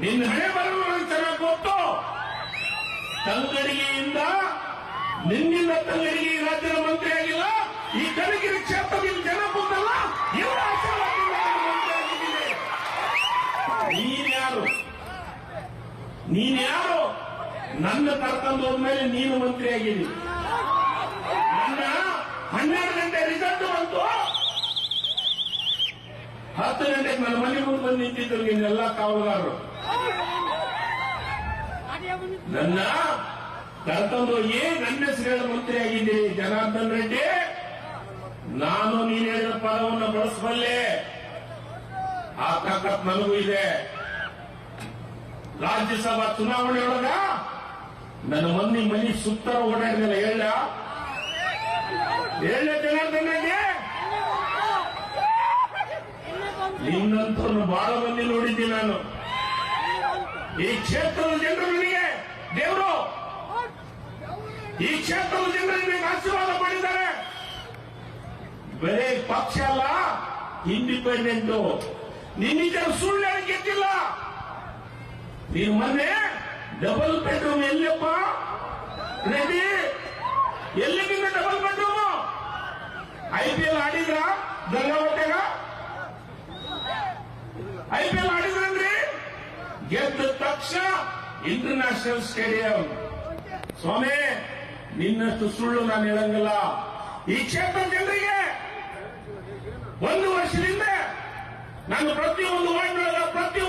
ನಿನ್ನ ಹಣೆ ಬರಲು ನನಗೆ ಚೆನ್ನಾಗಿ ಗೊತ್ತು ತಂಗಡಿಗೆಯಿಂದ ನಿನ್ನಿಂದ ತಂಗಡಿಗೆ ಈ ರಾಜ್ಯದ ಮಂತ್ರಿ ಆಗಿಲ್ಲ. ಈ ಕನಗಿರಿ ಕ್ಷೇತ್ರದಲ್ಲಿ ಜನ ಇವರ ನೀನ್ಯಾರು ನಾನು ಮಂತ್ರಿ ಆಗಿದ್ದೀನಿ. ನೀನ್ ಯಾರು? ನೀನ್ ಯಾರು? ನನ್ನ ಕರ್ಕೊಂಡು ಹೋದ್ಮೇಲೆ ನೀನು ಮಂತ್ರಿ ಆಗಿದ್ದೀನಿ ನನ್ನ ಹನ್ನೆರಡು ಹತ್ತು ಗಂಟೆಗೆ ನನ್ನ ಮನೆ ಮುಂದೆ ಬಂದು ನಿಂತಿದ್ರು ನಿನ್ನೆಲ್ಲ ಕಾವಲುಗಾರರು. ನನ್ನ ಕರ್ತವ್ಯ ಏ ನನ್ನ ಹೆಸರು ಮಂತ್ರಿ ಆಗಿದ್ದೀನಿ, ಜನಾರ್ದನ್ ರೆಡ್ಡಿ? ನಾನು ನೀನು ಹೇಳಿದ ಪದವನ್ನು ಬಳಸಬಲ್ಲೆ. ಆ ತಾಕತ್ ನನಗೂ ಇದೆ. ರಾಜ್ಯಸಭಾ ಚುನಾವಣೆಯೊಳಗ ನನ್ನ ಮಂದಿ ಮನಿ ಸುತ್ತ ಓಡಾಡಿದಲ್ಲ ಹೇಳ. ಹೇಳ ನಿನ್ನಂತವ್ರನ್ನ ಬಹಳ ಮಂದಿ ನೋಡಿದ್ದೀನಿ ನಾನು. ಈ ಕ್ಷೇತ್ರದ ಜನರು ನನಗೆ, ದೇವರು. ಈ ಕ್ಷೇತ್ರದ ಜನರು ಆಶೀರ್ವಾದ ಮಾಡಿದ್ದಾರೆ. ಬರೇ ಪಕ್ಷ ಅಲ್ಲ ಇಂಡಿಪೆಂಡೆಂಟ್ ನಿನ್ನಿಂದ ಸುಳ್ಳು ಗೆದ್ದಿಲ್ಲ? ನೀನು ಮೊನ್ನೆ ಡಬಲ್ ಬೆಡ್ರೂಮ್ ಎಲ್ಲಪ್ಪ ರೆಡಿ ಎಲ್ಲಿ double bedroom I P L ಆಡಿದ್ರ? ಗಂಗಾವತ್ಯಾಗ ಗೆದ್ದ ತಕ್ಷಣ ಇಂಟರ್ನ್ಯಾಷನಲ್ ಸ್ಟೇಡಿಯಂ ಸ್ವಾಮಿ, ನಿನ್ನಷ್ಟು ಸುಳ್ಳು ನಾನು ಹೇಳಂಗಿಲ್ಲ. ಈ ಕ್ಷೇತ್ರ ಜನರಿಗೆ ಒಂದು ವರ್ಷದಿಂದ ನಾನು ಪ್ರತಿಯೊಂದು ವಾರ್ಡ್ನೊಳಗ ಪ್ರತಿ